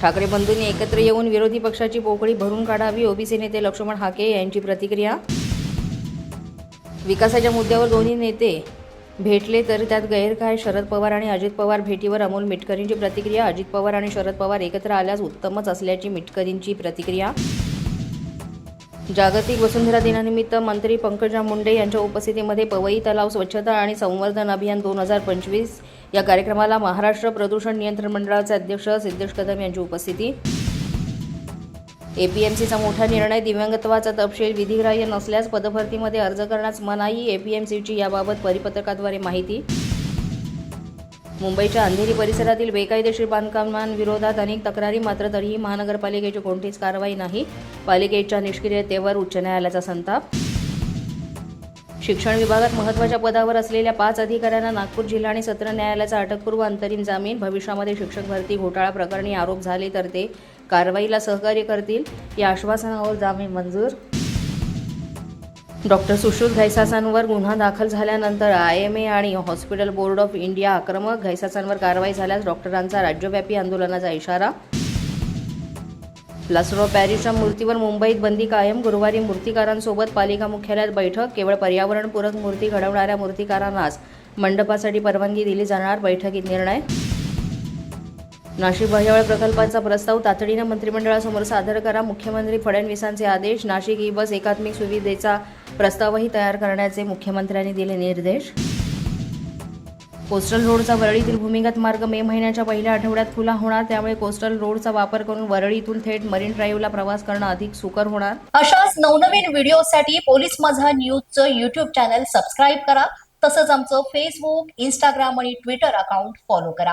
ठाकरे बंधूंनी एकत्र येऊन विरोधी पक्षाची पोकळी भरून काढावी ओबीसी नेते लक्ष्मण हाके यांची प्रतिक्रिया? विकासाच्या मुद्द्यावर दोन्ही नेते भेटले तर त्यात गैर काय शरद पवार आणि अजित पवार भेटीवर अमोल मिटकरींची प्रतिक्रिया अजित पवार आणि शरद पवार एकत्र आल्यास उत्तमच असल्याची मिटकरींची प्रतिक्रिया? जागतिक वसुंधरा दिनानिमित्त मंत्री पंकजा मुंडे यांच्या उपस्थितीमध्ये पवई तलाव स्वच्छता आणि संवर्धन अभियान दोन हजार पंचवीस या कार्यक्रमाला महाराष्ट्र प्रदूषण नियंत्रण मंडळाचे अध्यक्ष सिद्धेश कदम यांची उपस्थिती. एपीएमसीचा मोठा निर्णय दिव्यांगत्वाचा तपशील विधिग्राह्य नसल्यास पदभरतीमध्ये अर्ज करण्यास मनाई एपीएमसीची याबाबत परिपत्रकाद्वारे माहिती मुंबईच्या अंधेरी परिसरातील बेकायदेशीर बांधकामांविरोधात अनेक तक्रारी मात्र तरीही महानगरपालिकेची कोणतीच कारवाई नाही. पालिकेच्या निष्क्रियतेवर उच्च न्यायालयाचा संताप. शिक्षण विभागात महत्त्वाच्या पदावर असलेल्या पाच अधिकाऱ्यांना नागपूर जिल्हा आणि सत्र न्यायालयाचा अटकपूर्व अंतरिम जामीन. भविष्यामध्ये शिक्षक भरती घोटाळा प्रकरणी आरोप झाले तर ते कारवाईला सहकार्य करतील. या आश्वासनावर जामीन मंजूर. डॉक्टर सुश्रुत घैसासांवर गुन्हा दाखल झाल्यानंतर आय एम ए आणि हॉस्पिटल बोर्ड ऑफ इंडिया आक्रमक घैसासांवर कारवाई झाल्यास डॉक्टरांचा राज्यव्यापी आंदोलनाचा इशारा. प्लास्टर पॅरिसच्या मूर्तीवर मुंबईत बंदी कायम. गुरुवारी मूर्तिकारांसोबत पालिका मुख्यालयात बैठक. केवळ पर्यावरणपूरक मूर्ती घडवणाऱ्या मूर्तिकारांनाच मंडपासाठी परवानगी दिली जाणार. बैठकीत निर्णय नाशिक बहिवळ प्रकल्पांचा प्रस्ताव तातडीनं मंत्रिमंडळासमोर सादर करा. मुख्यमंत्री फडणवीसांचे आदेश. नाशिक ई बस एकात्मिक सुविधेचा प्रस्तावही तयार करण्याचे मुख्यमंत्र्यांनी दिले निर्देश. कोस्टल रोडचा वरळीतील भूमिगत मार्ग मे महिन्याच्या पहिल्या आठवड्यात खुला होणार. त्यामुळे कोस्टल रोडचा वापर करून वरळीतून थेट मरीन ड्राईव्हला प्रवास करणं अधिक सुकर होणार. अशाच नवनवीन व्हिडिओसाठी पोलीस माझा न्यूजचं युट्यूब चॅनल सबस्क्राईब करा. तसंच आमचं फेसबुक इंस्टाग्राम आणि ट्विटर अकाउंट फॉलो करा.